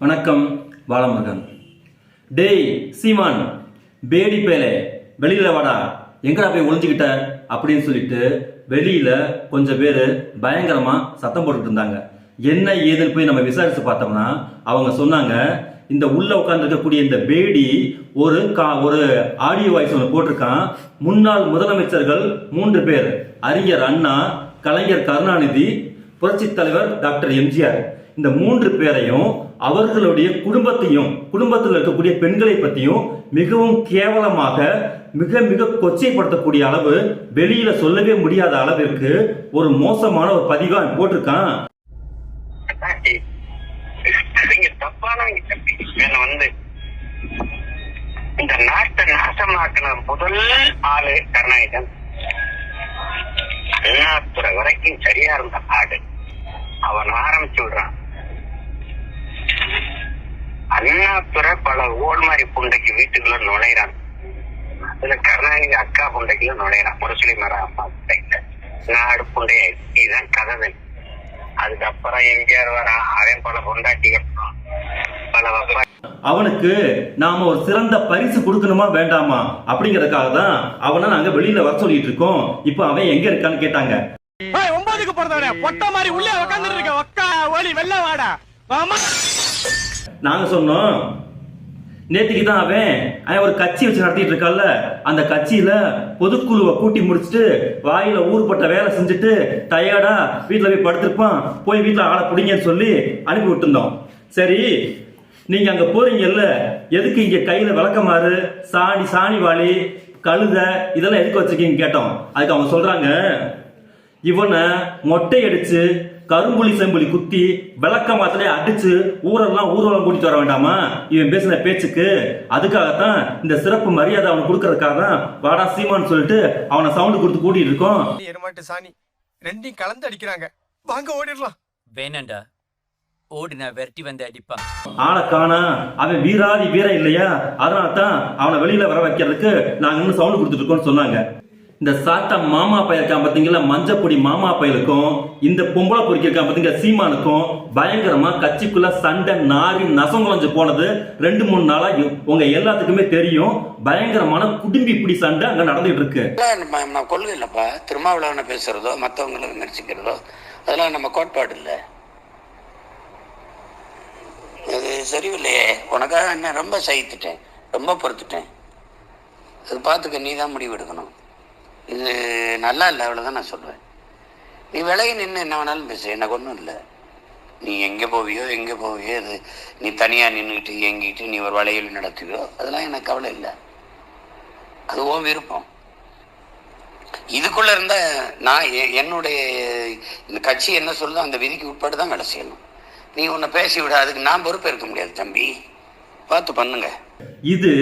வணக்கம் பாலமுருகன் டேய் சீமான் பேடி பேலே வெளியில வாடா. எங்கடா போய் ஒளிஞ்சுக்கிட்ட? அப்படின்னு சொல்லிட்டு வெளியில கொஞ்சம் பேர் பயங்கரமா சத்தம் போட்டுட்டு இருந்தாங்க. என்ன ஏதுன்னு போய் நம்ம விசாரிச்சு பார்த்தோம்னா அவங்க சொன்னாங்க இந்த உள்ள உட்கார்ந்துருக்கக்கூடிய இந்த பேடி ஒரு கா ஒரு ஆடியோ வாய்ஸ் ஒன்று போட்டிருக்கான். முன்னாள் முதலமைச்சர்கள் மூன்று பேர் அறிஞர் அண்ணா கலைஞர் கருணாநிதி புரட்சித் தலைவர் டாக்டர் எம்ஜிஆர். இந்த மூன்று பேரையும் அவர்களுடைய குடும்பத்தையும் குடும்பத்தில் இருக்கக்கூடிய பெண்களை பற்றியும் மிகவும் கேவலமாக மிக மிக கொச்சைப்படுத்தக்கூடிய அளவு வெளியில சொல்லவே முடியாத அளவிற்கு ஒரு மோசமான ஒரு பதிவா போட்டிருக்கான். வந்து இந்த நாட்டை நாசமாக்கின முதல் ஆளு கருணாநிதன் அண்ணாத்துறை வரைக்கும் சரியா இருந்த ஆடு. அவன் ஆரம்பிச்சு விடுறான். அண்ணாத்துறை பல ஓல்மாரி புண்டைக்கு வீட்டுக்குள்ள நுழையிறான் அதுல கருணாநிதி அக்கா புண்டைக்குள்ள நுழையிறான் முரசொலி மர அம்மா புண்டைக்குள்ள. நாடு புண்டைய இதுதான் கதை அதுக்கப்புறம் எம்ஜிஆர் வரான் அவன் பல பொண்டாட்டி பல வகை அவனுக்கு நாம ஒரு சிறந்த பரிசு கொடுக்கணுமா வேண்டாமா? அப்படிங்கறதுக்காக தான் அவனை நாங்க வெளியில வர சொல்லிட்டு இருக்கோம். இப்போ அவன் எங்க இருக்கான்னு கேட்டாங்க. ஏய், ஒன்பதுக்கு பிறந்தவனே பொட்ட மாதிரி உள்ளே உட்கார்ந்து இருக்க. ஒக்கா ஓலி வெள்ள வாடா. நாங்கள் சொன்னோம். நேற்றுக்கு தான் அவன் அவன் ஒரு கட்சி வச்சு நடத்திட்டு இருக்கால அந்த கட்சியில பொதுக்குழுவை கூட்டி முடிச்சுட்டு வாயில ஊர்பட்ட வேலை செஞ்சுட்டு டயர்டா வீட்டில் போய் படுத்திருப்பான். போய் வீட்டில் ஆளை பிடிங்கன்னு சொல்லி அனுப்பி விட்டுருந்தோம். சரி நீங்க அங்க போறீங்கல்ல எதுக்கு இங்க கையில விளக்கமாறு சாணி சாணி வாளி கழுத இதெல்லாம் எதுக்கு வச்சிருக்கீங்க கேட்டோம். அதுக்கு அவங்க சொல்றாங்க இவனை மொட்டை அடிச்சு கரும்புலி செம்புலி குத்தி விளக்க மாத்திலே அடிச்சு ஊரெல்லாம் ஊர்வலம் கூட்டிட்டு வர வேண்டாமா? இவன் பேசின பேச்சுக்கு அதுக்காகத்தான் இந்த சிறப்பு மரியாதை அவனுக்கு கொடுக்கறதுக்காக தான் வாடா சீமான்னு சொல்லிட்டு அவனை சவுண்டு கொடுத்து கூட்டிட்டு இருக்கோம். எருமாட்டு சாணி ரெண்டையும் கலந்து அடிக்கிறாங்க. வாங்க ஓடிடலாம். வேணாண்டா. ஓடினா விரட்டி வந்து அடிப்பான். ஆளை காணா. அவன் வீராதி வீரன் இல்லையா? அதனால தான் அவனை வெளியில வர வைக்கிறதுக்கு நாங்க இன்னும் சவுண்டு கொடுத்துட்டு இருக்கோம்னு சொன்னாங்க. இந்த சாத்தா மாமா பையன் இருக்கான் பாத்தீங்களா? மஞ்சப்பொடி மாமா பையலுக்கும் இந்த பொம்பளை பொறுக்கி இருக்கான் சீமானுக்கும் பயங்கரமா கட்சிக்குள்ள சண்டை நாரி நசங்குழஞ்சு போனது. ரெண்டு மூணு நாளா உங்க எல்லாத்துக்குமே தெரியும் பயங்கரமான குடும்பி பிடி சண்டை அங்க நடந்துட்டு இருக்கு நம்ம கொள்கை இல்லப்பா திருமாவளவனை பேசுறதோ மற்றவங்களை விமர்சிக்கிறதோ அதெல்லாம் நம்ம கோட்பாடு இல்லை. அது சரியில்லையே. உனக்காக என்ன ரொம்ப சகித்துட்டேன் ரொம்ப பொறுத்துட்டேன். அது பார்த்துக்க நீ தான் முடிவு எடுக்கணும் இது நல்லா இல்லை அவ்வளோதான் நான் சொல்லுவேன் நீ விலகி நின்று என்ன வேணாலும் பேசு எனக்கு ஒன்றும் இல்லை. நீ எங்கே போவியோ எங்கே போவியோ அது நீ தனியாக நின்றுக்கிட்டு இயங்கிட்டு நீ ஒரு வளையல் நடத்துவியோ அதெல்லாம் எனக்கு கவலை இல்லை. அது விருப்பம். இதுக்குள்ளே இருந்த நான் எ- என்னுடைய இந்த கட்சி என்ன சொல்லுதோ அந்த விதிக்கு உட்பட்டு தான் வேலை செய்யணும். நீ உன்னை பேசி விட அதுக்கு நான் பொறுப்பேற்க இருக்க முடியாது தம்பி. பார்த்து பண்ணுங்கள் இது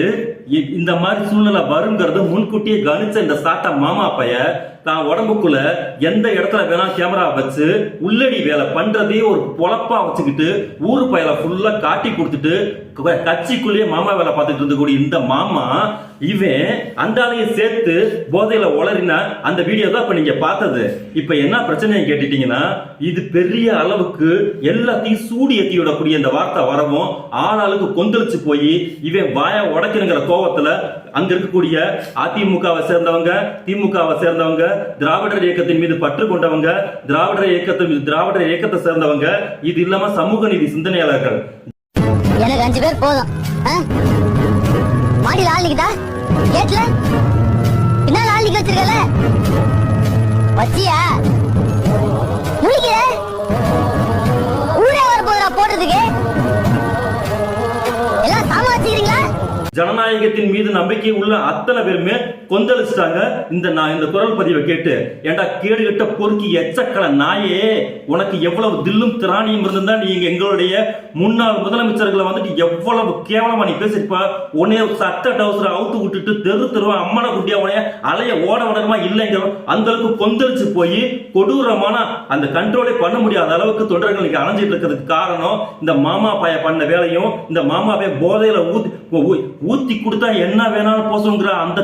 இ- இந்த மாதிரி சூழ்நிலை வருங்கிறது முன்கூட்டியே கணிச்ச இந்த சாட்டா மாமா பைய தான் உடம்புக்குள்ள எந்த இடத்துல வேணா கேமரா வச்சு உள்ளடி வேலை பண்றதே ஒரு பொழப்பா வச்சுக்கிட்டு ஊரு பயல ஃபுல்லா காட்டி கொடுத்துட்டு கட்சிக்குள்ளேயே மாமா வேலை பார்த்துட்டு இருந்தக்கூடிய இந்த மாமா இவன் அந்த ஆளையும் சேர்த்து போதையில உளறின அந்த வீடியோ தான் இப்ப நீங்க பார்த்தது. இப்ப என்ன பிரச்சனையை கேட்டுட்டீங்கன்னா இது பெரிய அளவுக்கு எல்லாத்தையும் சூடி ஏத்தி விடக்கூடிய இந்த வார்த்தை வரவும் ஆளாளுக்கு கொந்தளிச்சு போய் இவன் வாய உடைக்கணுங்கிற கோபத்துல அங்க இருக்கக்கூடிய அதிமுகவை சேர்ந்தவங்க திமுகவை சேர்ந்தவங்க திராவிடர் இயக்கத்தின் மீது பற்று கொண்டவங்க திராவிடர் இயக்கத்தின் மீது திராவிடர் இயக்கத்தை சேர்ந்தவங்க இது இல்லாம சமூக நீதி சிந்தனையாளர்கள். எனக்கு அஞ்சு பேர் போதும். ஆ? மாடியில் ஆள் நிக்குதா? கேட்ல பின்னால ஆள் நிக்க வச்சிருக்கல? வச்சியா? ஜனநாயகத்தின் மீது நம்பிக்கை உள்ள அத்தனை பேருமே கொந்தளிச்சிட்டாங்க. இந்த நான் இந்த குரல் பதிவை கேட்டு ஏன்டா கேடு கட்ட பொறுக்கி எச்சக்கல நாயே? உனக்கு எவ்வளவு தில்லும் திராணியும் இருந்திருந்தா நீங்க எங்களுடைய முன்னாள் முதலமைச்சர்களை வந்துட்டு எவ்வளவு கேவலமா நீ பேசிருப்ப உன்னைய சட்ட டவுசரை அவுத்து விட்டுட்டு தெரு தெருவா அம்மனை குட்டியா உனைய அலைய ஓட உடனமா இல்லைங்க அந்த அளவுக்கு கொந்தளிச்சு போய் கொடூரமான அந்த கண்ட்ரோலே பண்ண முடியாத அளவுக்கு தொண்டர்கள் இன்னைக்கு அலைஞ்சிட்டு இருக்கிறதுக்கு காரணம் இந்த மாமா பாய பண்ண வேலையும் இந்த மாமா போதையில ஊத்தி ஊ- ஊத்தி கொடுத்தா என்ன வேணாலும் போசுங்கிற அந்த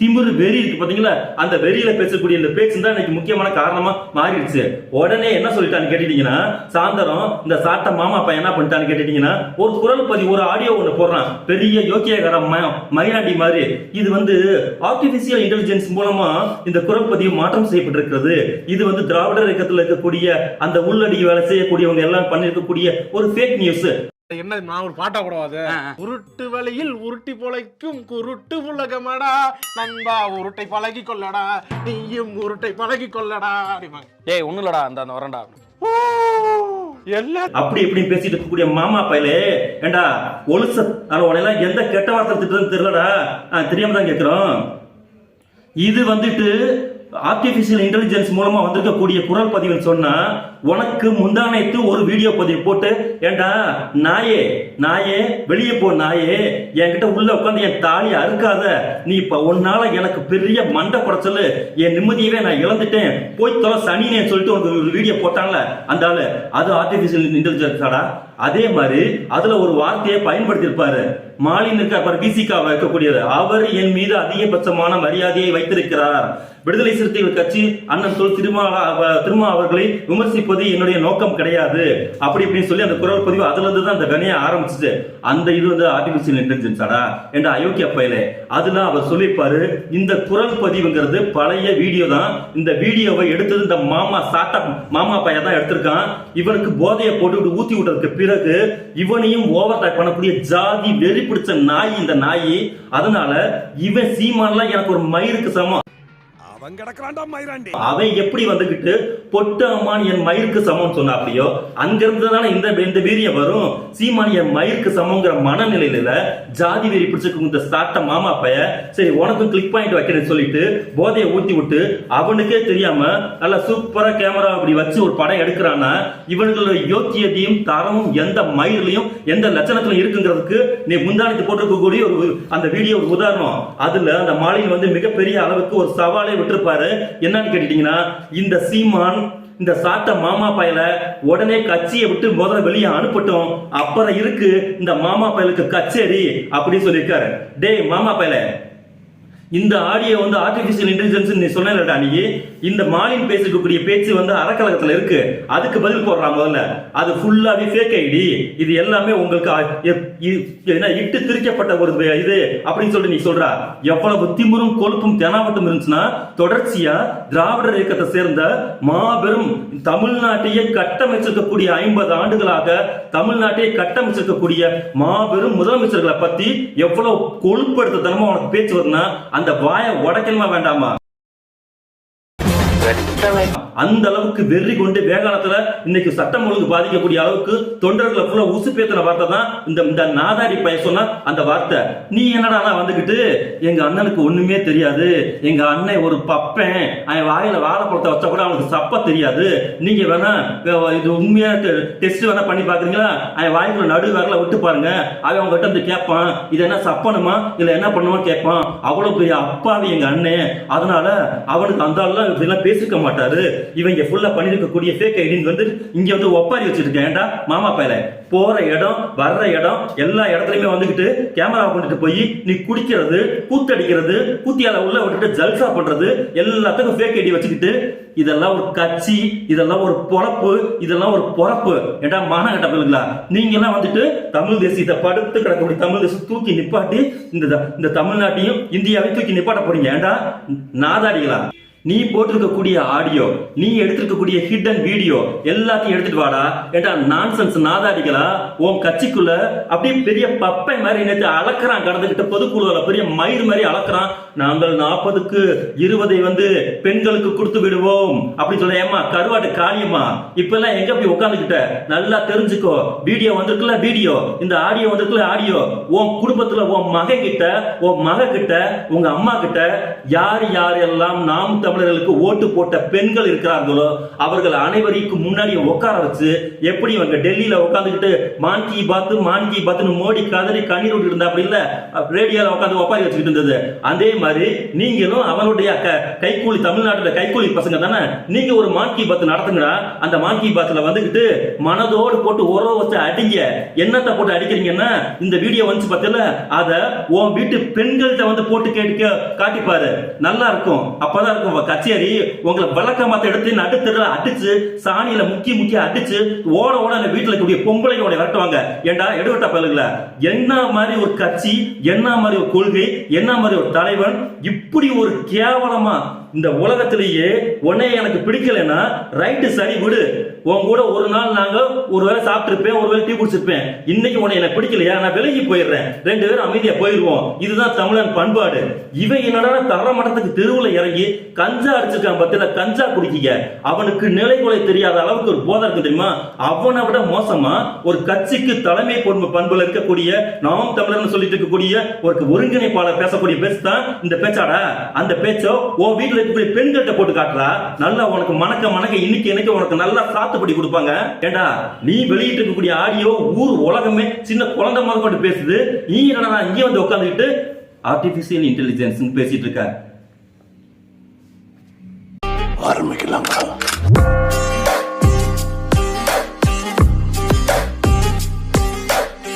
திமிரு வெறி இருக்கு பாத்தீங்களா? அந்த வெறியில பேசக்கூடிய இந்த பேச்சு தான் எனக்கு முக்கியமான காரணமா மாறிடுச்சு. உடனே என்ன சொல்லிட்டான்னு கேட்டுட்டீங்கன்னா சாயந்தரம் இந்த சாட்ட மாமா அப்ப என்ன பண்ணிட்டான்னு கேட்டுட்டீங்கன்னா ஒரு குரல் பதிவு ஒரு ஆடியோ ஒண்ணு போடுறான். பெரிய யோக்கியகர மயிலாண்டி மாதிரி. இது வந்து ஆர்டிபிஷியல் இன்டெலிஜென்ஸ் மூலமா இந்த குரல் பதிவு மாற்றம் செய்யப்பட்டிருக்கிறது. இது வந்து திராவிடர் இயக்கத்தில் இருக்கக்கூடிய அந்த உள்ளடி வேலை செய்யக்கூடியவங்க எல்லாம் பண்ணிருக்கக்கூடிய ஒரு ஃபேக் நியூஸ் என்ன நான் ஒரு பாட்டா கூடாது உருட்டு வழியில் உருட்டி பொழைக்கும் குருட்டு உலகமடா. நண்பா உருட்டை பழகி கொள்ளடா. நீயும் உருட்டை பழகி கொள்ளடா ஏய் ஒண்ணும் இல்லடா அந்த அந்த வரண்டா. ஓ, எல்லாம் அப்படி இப்படி பேசிட்டு இருக்கக்கூடிய மாமா பயலே ஏண்டா ஒலுச ஆனா உனையெல்லாம் எந்த கெட்ட வார்த்தை திட்டுறதுன்னு தெரியலடா. தெரியாம தான் கேட்கிறோம் இது வந்துட்டு ஆர்டிஃபிஷியல் இன்டெலிஜென்ஸ் மூலமா வந்திருக்கக்கூடிய குரல் பதிவுன்னு சொன்னா உனக்கு முந்தானைத்து ஒரு வீடியோ பதிவு போட்டு ஏண்டா நாயே நாயே வெளியே போ நாயே என்கிட்ட உள்ள உட்காந்து என் தாலி அறுக்காத. நீ இப்ப உன்னால எனக்கு பெரிய மண்டை குடைச்சல் என் நிம்மதியவே நான் இழந்துட்டேன். போய் தொலை சனினே சொல்லிட்டு உனக்கு ஒரு வீடியோ போட்டான்ல அந்த ஆளு. அது ஆர்டிபிஷியல் இன்டெலிஜென்ஸாடா அதே மாதிரி அதுல ஒரு வார்த்தையை பயன்படுத்தி இருப்பாரு மாலின் இருக்கார் பிசிகா இருக்கக்கூடியது அவர் என் மீது அதிகபட்சமான மரியாதையை வைத்திருக்கிறார். விடுதலை சிறுத்தைகள் கட்சி அண்ணன் சொல் திருமா திருமா அவர்களை விமர்சிப்பது என்னுடைய நோக்கம் கிடையாது. அப்படி இப்படின்னு சொல்லி அந்த குரல் பதிவு அதுல இருந்து தான் அந்த கனியை ஆரம்பிச்சுது அந்த இது வந்து ஆர்டிபிஷியல் இன்டெலிஜென்ஸாடா என்ற அயோக்கிய பயில. அதுல அவர் சொல்லியிருப்பாரு இந்த குரல் பதிவுங்கிறது பழைய வீடியோ தான். இந்த வீடியோவை எடுத்தது இந்த மாமா சாட்டா மாமா பையன் தான் எடுத்திருக்கான். இவனுக்கு போதையை போட்டு ஊத்தி விட்டதுக்கு பிறகு இவனையும் ஓவர் டேக் பண்ணக்கூடிய ஜாதி வெறி பிடிச்ச நாய் இந்த நாய். அதனால இவன் சீமான்லாம் எனக்கு ஒரு மயிருக்கு சமம். அவன் மயிராண்டி. அவன் எப்படி வந்துகிட்டு பொட்டமான் என் மயிருக்கு சமம் சொன்னா அப்படியோ அங்கிருந்து தானே இந்த இந்த வீரியம் வரும். சீமான் என் மயிருக்கு சமங்கிற மனநிலையில ஜாதி வெறி பிடிச்சிருக்கும் இந்த சாட்ட மாமா பைய சரி உனக்கும் கிளிக் பாயிண்ட் வைக்கிறேன்னு சொல்லிட்டு போதையை ஊத்தி விட்டு அவனுக்கே தெரியாம நல்லா சூப்பரா கேமரா அப்படி வச்சு ஒரு படம் எடுக்கிறான்னா இவனுங்களோட யோக்கியதையும் தரமும் எந்த மயிலையும் எந்த லட்சணத்திலும் இருக்குங்கிறதுக்கு நீ முந்தானத்து போட்டிருக்கக்கூடிய ஒரு அந்த வீடியோ ஒரு உதாரணம். அதுல அந்த மாலையில் வந்து மிகப்பெரிய அளவுக்கு ஒரு சவாலை விட்டு விட்டுருப்பாரு என்னன்னு கேட்டுட்டீங்கன்னா இந்த சீமான் இந்த சாத்த மாமா பயல உடனே கட்சியை விட்டு முதல்ல வெளியே அனுப்பட்டும். அப்புறம் இருக்கு இந்த மாமா பயலுக்கு கச்சேரி அப்படின்னு சொல்லியிருக்காரு. டேய் மாமா பயல. இந்த ஆடியோ வந்து ஆர்டிபிஷியல் இன்டெலிஜென்ஸ் நீ சொன்னேன்லடா நீ இந்த மாலின் பேசிருக்கக்கூடிய பேச்சு வந்து அறக்கழகத்துல இருக்கு. அதுக்கு பதில் போடுறான் முதல்ல. அது ஃபுல்லாவே ஃபேக் ஐடி இது எல்லாமே உங்களுக்கு என்ன இட்டு திரிக்கப்பட்ட ஒரு இது அப்படின்னு சொல்லிட்டு நீ சொல்ற. எவ்வளவு திமுறும் கொழுப்பும் தெனாவட்டம் இருந்துச்சுன்னா தொடர்ச்சியா திராவிடர் இயக்கத்தை சேர்ந்த மாபெரும் தமிழ்நாட்டையே கட்டமைச்சிருக்கக்கூடிய ஐம்பது ஆண்டுகளாக தமிழ்நாட்டையே கட்டமைச்சிருக்கக்கூடிய மாபெரும் முதலமைச்சர்களை பத்தி எவ்வளவு கொழுப்படுத்த தனமா உனக்கு பேச்சு வருதுன்னா அந்த வாயை உடைக்கணுமா வேண்டாமா? அந்த அளவுக்கு வெறி கொண்டு வேகாலத்துல இன்னைக்கு சட்டம் ஒழுங்கு பாதிக்கக்கூடிய அளவுக்கு தொண்டர்களை ஃபுல்லா உசுப்பேத்தின வார்த்தை தான் இந்த இந்த நாதாரி பையன் சொன்ன அந்த வார்த்தை. நீ என்னடா வந்துகிட்டு எங்க அண்ணனுக்கு ஒண்ணுமே தெரியாது. எங்க அண்ணன் ஒரு பப்பன். அவன் வாயில வாழைப்பழத்தை வச்சா கூட அவனுக்கு சப்ப தெரியாது. நீங்க வேணா இது உண்மையா டெஸ்ட் வேணா பண்ணி பாக்குறீங்களா? அவன் வாய்க்குள்ள நடு வரல விட்டு பாருங்க. அவன் அவங்ககிட்ட வந்து கேட்பான் இது என்ன சப்பனுமா? இல்ல என்ன பண்ணுமா கேட்பான் அவ்வளவு பெரிய அப்பாவி எங்க அண்ணன் அதனால அவனுக்கு அந்த ஆள்லாம் இப்படிலாம் பேசிருக்க மாட்டாரு. இவங்க ஃபுல்லா பண்ணிருக்கக்கூடிய ஃபேக் ஐடின்னு வந்து இங்க வந்து ஒப்பாரி வச்சிருக்கேன். ஏன்டா? மாமா பையல. போற இடம் வர்ற இடம் எல்லா இடத்துலயுமே வந்துகிட்டு கேமரா கொண்டுட்டு போய் நீ குடிக்கிறது கூத்தடிக்கிறது கூத்தியால உள்ள விட்டுட்டு ஜல்சா பண்றது எல்லாத்துக்கும் ஃபேக் ஐடி வச்சுக்கிட்டு இதெல்லாம் ஒரு கட்சி இதெல்லாம் ஒரு பொழப்பு இதெல்லாம் ஒரு பொறப்பு. ஏண்டா மானகட்ட பிள்ளைங்களா? நீங்க எல்லாம் வந்துட்டு தமிழ் தேசியத்தை படுத்து கிடக்கக்கூடிய தமிழ் தேசம் தூக்கி நிப்பாட்டி இந்த இந்த தமிழ்நாட்டையும் இந்தியாவையும் தூக்கி நிப்பாட்ட போறீங்க. ஏண்டா நாதாடிகளா? நீ போட்டிருக்கக்கூடிய ஆடியோ நீ எடுத்திருக்கக்கூடிய ஹிடன் வீடியோ எல்லாத்தையும் எடுத்துட்டு வாடா. ஏட்டா நான்சென்ஸ் நாதாடிகளா உன் கட்சிக்குள்ள அப்படியே பெரிய பப்பை மாதிரி நேற்று அளக்குறான் கடந்துகிட்ட பொதுக்குழுல பெரிய மயிர் மாதிரி அளக்குறான். நாங்கள் நாற்பதுக்கு இருபதை வந்து பெண்களுக்கு கொடுத்து விடுவோம். அப்படி சொல்ல ஏமா கருவாட்டு காளியம்மா இப்பெல்லாம் எங்க போய் உட்காந்துக்கிட்ட நல்லா தெரிஞ்சுக்கோ. வீடியோ வந்திருக்குல்ல வீடியோ இந்த ஆடியோ வந்திருக்குல்ல ஆடியோ உன் குடும்பத்துல உன் மகன் கிட்ட உன் மக கிட்ட உங்க அம்மா கிட்ட யார் யாரெல்லாம் நாம் தமிழ் தமிழர்களுக்கு ஓட்டு போட்ட பெண்கள் இருக்கிறார்களோ அவர்கள் அனைவருக்கும் முன்னாடி உட்கார வச்சு எப்படி இவங்க டெல்லியில உட்காந்துக்கிட்டு மான் கி பாத்து மான் கி பாத்துன்னு மோடி கதறி கண்ணீர் விட்டு இருந்தா அப்படி இல்ல? ரேடியோல உட்காந்து ஒப்பாரி வச்சுக்கிட்டு இருந்தது. அதே மாதிரி நீங்களும் அவனுடைய க- கைக்கூலி தமிழ்நாட்டுல கைக்கூலி பசங்க தானே? நீங்க ஒரு மான் கி பாத் நடத்துங்கடா. அந்த மான் கி பாத்ல வந்துகிட்டு மனதோடு போட்டு உறவு வச்சு அடிங்க. என்னத்தை போட்டு அடிக்கிறீங்கன்னா இந்த வீடியோ வந்து பார்த்தல அதை உன் வீட்டு பெண்கள்கிட்ட வந்து போட்டு கேட்டு காட்டிப்பாரு. நல்லா இருக்கும். அப்பதான் இருக்கும் உங்க கச்சேரி உங்களை விளக்க மாத்த எடுத்து நடுத்தருல அடிச்சு சாணியில முக்கி முக்கி அடிச்சு ஓட ஓட அந்த வீட்டுல இருக்கக்கூடிய பொம்பளையோட விரட்டுவாங்க. ஏண்டா எடுவட்ட பல்லுல என்ன மாதிரி ஒரு கட்சி என்ன மாதிரி ஒரு கொள்கை என்ன மாதிரி ஒரு தலைவன் இப்படி ஒரு கேவலமா இந்த உலகத்திலேயே உன்னை எனக்கு பிடிக்கலைன்னா ரைட்டு சரி விடு. உன் கூட ஒரு நாள் நாங்க ஒரு வேளை சாப்பிட்டுருப்பேன் ஒரு வேளை டீ குடிச்சிருப்பேன். இன்னைக்கு உன்னை எனக்கு பிடிக்கலையா? நான் விலகி போயிடுறேன். ரெண்டு பேரும் அமைதியா போயிடுவோம் இதுதான் தமிழன் பண்பாடு. இவன் என்னடா தர மட்டத்துக்கு தெருவுல இறங்கி கஞ்சா அடிச்சிருக்கான் பத்தில கஞ்சா குடிக்கீங்க. அவனுக்கு நிலைகுலை தெரியாத அளவுக்கு ஒரு போதை இருக்கு தெரியுமா? அவனை விட மோசமா ஒரு கட்சிக்கு தலைமை பண்பு பண்புல இருக்கக்கூடிய நாம் தமிழர்னு சொல்லிட்டு இருக்கக்கூடிய ஒரு ஒருங்கிணைப்பாளர் பேசக்கூடிய பேச்சு தான் இந்த பேச்சாடா? அந்த பேச்சோ உன் வீட்டுல இருக்கக்கூடிய பெண்கள்கிட்ட போட்டு காட்டுறா. நல்லா உனக்கு மணக்க மணக்க இன்னைக்கு இன்னைக்கு உனக்கு நல்லா சாத்துப்படி கொடுப்பாங்க. ஏண்டா நீ வெளியிட்டு இருக்கக்கூடிய ஆடியோ ஊர் உலகமே சின்ன குழந்தை முதல் பேசுது. நீ என்னடா இங்கே வந்து உட்காந்துக்கிட்டு ஆர்டிபிஷியல் இன்டெலிஜென்ஸ் பேசிட்டு இருக்க? ஆரம்பிக்கலாங்களா